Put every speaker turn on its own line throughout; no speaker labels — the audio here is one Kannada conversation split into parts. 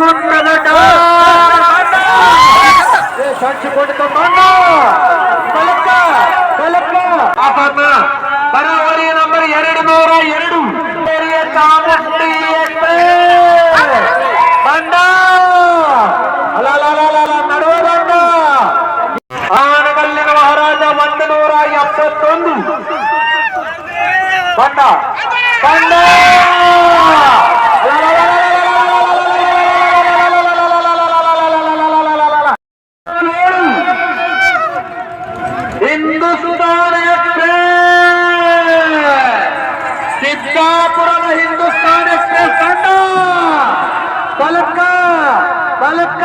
ಗುಂಡದ ಸಂಚು ಕೊಟ್ಟು ಕಲಕ ಕಲಕ ಆಪನ್ನ ಬರಾವರಿ ನಂಬರ್ ಎರಡು ನೂರ ಎರಡು ಹಿರಿಯ ಚಾಮುಂಡಿ ಎಕ್ಸ್ಪ್ರೆಸ್. ಬಂದ ಅಲಲಲಲಲ, ನಡುವ ಬಂದ ಆನಗಲ್ಲಿನ ಮಹಾರಾಜ ಒಂದು ನೂರ ಎಪ್ಪತ್ತೊಂದು ಬಂದ ಬಂದ ಹಿಂದೂಸ್ತಾನ ಎಕ್ಸ್ಪ್ರೆಸ್ ಸಿದ್ದಾಪುರದ ಹಿಂದೂಸ್ತಾನ ಎಕ್ಸ್ಪ್ರೆಸ್ ತಂಡ. ಬಲಕ್ಕ ಬಲಕ್ಕ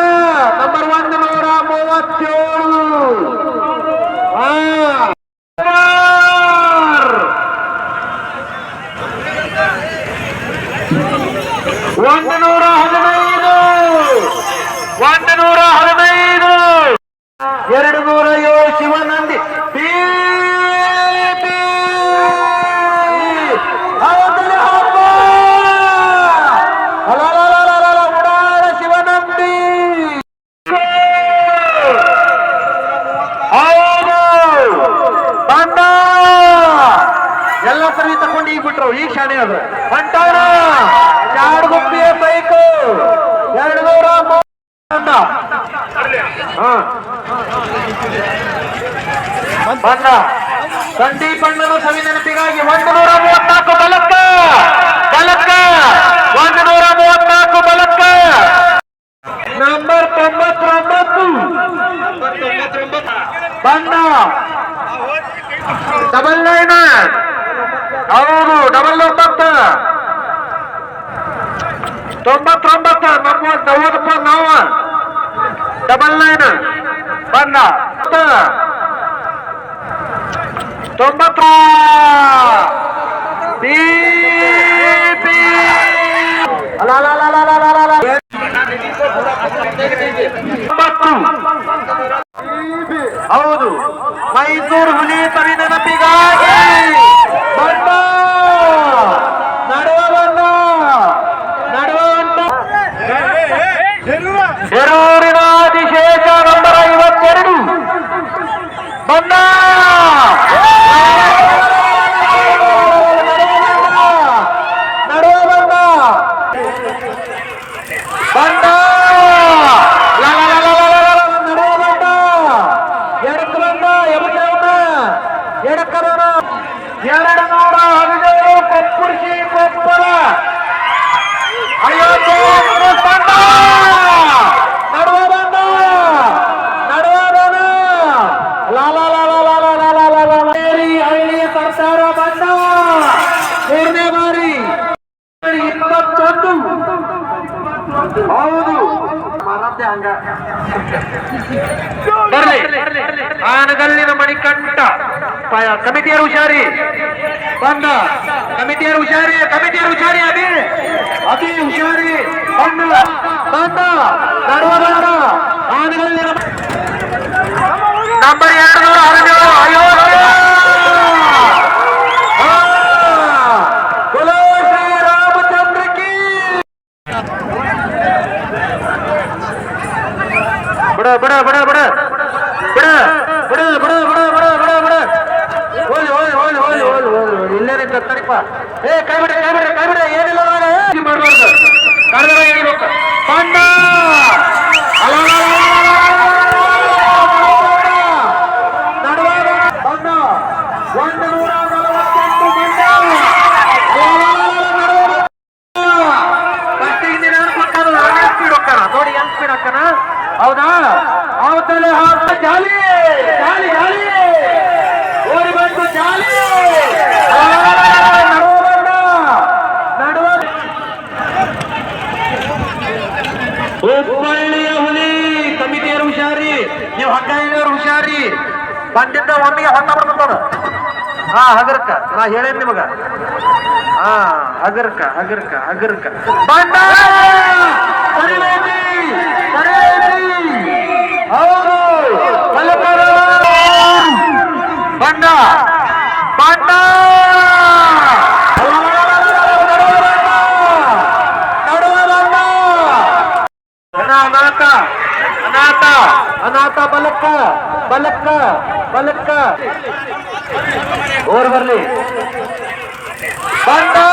ನಂಬರ್ ಒಂದು ನೂರ ಮೂವತ್ತೇಳು. ಹಾ. ಒಂದು ನೂರ ಹದಿನೈದು. ಒಂದು ನೂರ ಹದಿನೈದು ಎರಡು ನೂರ ಏಳು ಶಿವನಂದಿ ಪೀ, ಪೀ. ಹೌದಲ್ಲ ಹಬ್ಬ? ಅಲಲಲಲಲಲ, ಉಡಾಳ ಶಿವನಂದಿ ಹೌದು ಬಂದ ಎಲ್ಲ ಸರಿ ತಕೊಂಡು ಈಗ ಬಿಟ್ರು ಈಗ ಶಾಣೆ ಅದು ಹೊಂಟಾರ ಚಾಡ್ ಗುಪ್ಪಿಯ ಬೈಕು ಎರಡು ನೂರ ಮೂವತ್ತ ಹಾ ಬಂದ ಸಂದೀಪ್ ಅಣ್ಣನ ಸವಿ ನೆನಪಿಗಾಗಿ ಒಂದು ನೂರ ಮೂವತ್ನಾಲ್ಕು ಬಲಕ್ಕ. ಬಲಕ್ಕ. ಒಂದು ನೂರ ಮೂವತ್ನಾಲ್ಕು ಬಲಕ್ಕ. ನಂಬರ್ ತೊಂಬತ್ತೊಂಬತ್ತು. ಬಂದ ಡಬಲ್ ನೈನ್. ಹೌದು, ಡಬಲ್ ಒಂಬತ್ತು. ತೊಂಬತ್ತೊಂಬತ್ತು ನಮ್ಮ ನವದಪ್ಪ ನಾವು. ಡಬಲ್ ನೈನ್ ಬಂದ ತೊಂಬತ್ತ ಆನಗಲ್ಲಿನ ಮಣಿಕಂಠ ಕಮಿಟಿಯರು ಹುಷಾರಿ. ಬಂದ. ಕಮಿಟಿಯರು ಹುಷಾರಿ ಕಮಿಟಿಯರು ಹುಷಾರಿ, ಅಭಿ. ಅತಿ ಹುಷಾರಿ. ಬಂದ. ಬಂದ. ಆನಗಲ್ಲಿನ ನಂಬರ್ ಎರಡು ನೂರ ಹದಿನೇಳು ಏ ಕೈ ಬಿಡ ಕೈ ಏನಿಲ್ಲ ಮಾಡಬಾರ್ದು ಕರೆದ್ರೆ ಹೇಳ್ಬೇಕು ಪಾಂಡ ಹೌದಾ ಜಾಲಿ ಹುಬ್ಬಳ್ಳಿಯ ಹುಲಿ ಕಮಿಟಿಯರು ಹುಷಾರಿ, ನೀವು ಹಗ್ಗಾಯಿನವ್ರು ಹುಷಾರಿ. ಬಂದಿದ್ದ ಒಮ್ಮಿಗೆ ಹೊತ್ತ ಬರ್ತದ ಹಾ ಹಗರ್ಕ. ನಾ ಹೇಳೇನ್ ನಿಮಗ? ಹಾ ಹಗರ್ಕ ಹಗರ್ಕ ಹಗರ್ಕ. ಬಂದ! गोरवर्ली बंदा।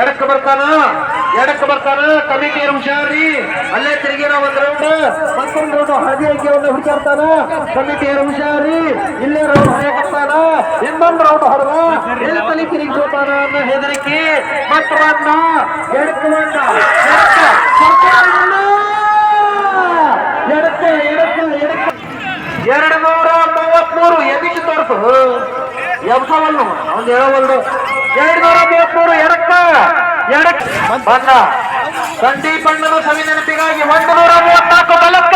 ಎಡಕ್ ಬರ್ತಾನ? ಎಡಕ್ ಬರ್ತಾನ? ಕಮಿಟಿ ಹುಷಾರಿ ಅಲ್ಲೇ ತಿರುಗಿನ ಒಂದ್ ರೌಂಡ್ ಮತ್ತೊಂದು ರೌಂಡ್ ಹಳದಿ ಅಂಗಿ ಒಂದು ಹುಡುಕಾಡ್ತಾನ ಕಮಿಟಿ ಹುಷಾರಿ ಇಲ್ಲೇ ರೌಂಡ್ ಹೊಡೆಯಕತ್ತಾನ ಇನ್ನೊಂದು ರೌಂಡ್ ಹೊಡೆದ? ಎಲ್ಲಿ ತಲೆ ತಿರುಗಿ ಹೋಗ್ತಾನ ಅನ್ನೋ ಹೆದರಿಕೆ. ಮತ್ತ ಬಂದ ಎಡಕ್ ಬಂದ ಎಡಕ್ಕ ಎರಡು ನೂರ ಮೂವತ್ಮೂರು ಎದಿಟ್ಟು ತೋರಿಸು? ಎಬ್ಸವಲ್ಲು. ಅವ್ನು ಹೇಳವಲ್ದು. ಎರಡು ನೂರ ಮೂವತ್ಮೂರು ಎಡಕ್ಕ ಎಡಕ್ ಬಂದ. ಸಂದೀಪ್ ಅಣ್ಣನ ಸವಿ ನೆನಪಿಗಾಗಿ ಒಂದು ನೂರ ಮೂವತ್ನಾಲ್ಕು ಬಲಕ್ಕ.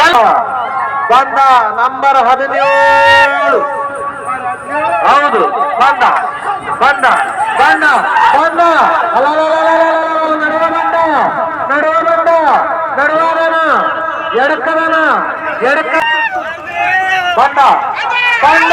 ಬಲ. ಬಂದ ನಂಬರ್ ಹದಿನೇಳು. ಹೌದು ಬಂದ ಬಂದ ಬಂದ ಬಂದ. ನಡುವ ಬಂದ ನಡುವ ಬಂದ ನಡುವದನ ಎಡಕ್ಕದನ ಎಡಕ್ಕ ಬಂದ ಬಂದ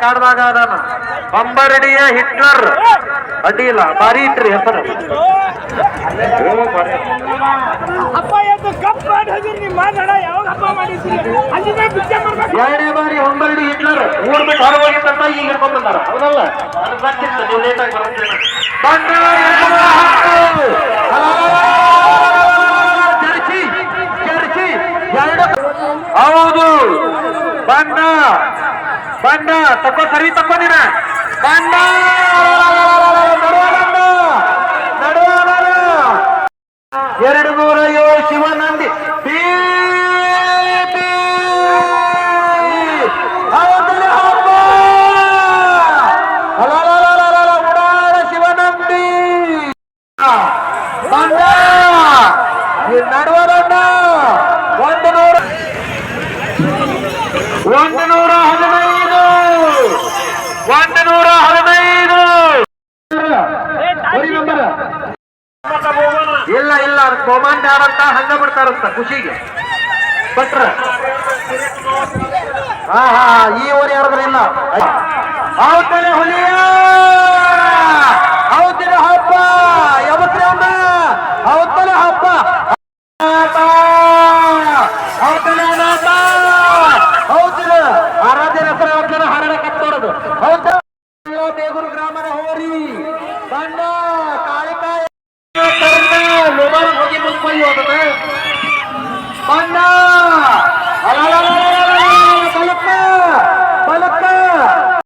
ಕಾಡ್ದಾಗ ಅದಾನ. ಬಂಬರ್ಡಿಯ ಹಿಟ್ಲರ್. ಅಡಿಲ ಬಾರಿ ಇಟ್ರಿ ಹೆಸರು. ಎರಡೇ ಬಾರಿ ಹೊಂಬರ್ಡಿ ಹಿಟ್ಲರ್. ಮೂರ್ ಬಿಟ್ಟು ಹೊರ ಈಗ ಹಿಡ್ಕೊಂಡ್ ಹೌದಲ್ಲ? ಹೌದು ಬಣ್ಣ బండ తక్కువ సర్వీస్ తక్కువ నేనా బండ ಎರಡು ನೂರ ಏಳು ಶಿವನಂದಿ ನಡುವ ಒಂದು ನೂರ ಒಂದು ನೂರ ಒಂದು ನೂರ ಹದಿನೈದು. ಇಲ್ಲ ಇಲ್ಲ ಬಹುಮಾನ ಬ್ಯಾಡಂತ ಹಂಗ ಬಿಡ್ತಾರಂತ ಖುಷಿಗೆ. ಬಟ್ರ ಹಾ ಹಾ ಈ ಓರಿ ಯಾರದ್ರ ಇಲ್ಲ. ಹೌದನೆ ಹುಲಿಯ! ಹೌದನೆ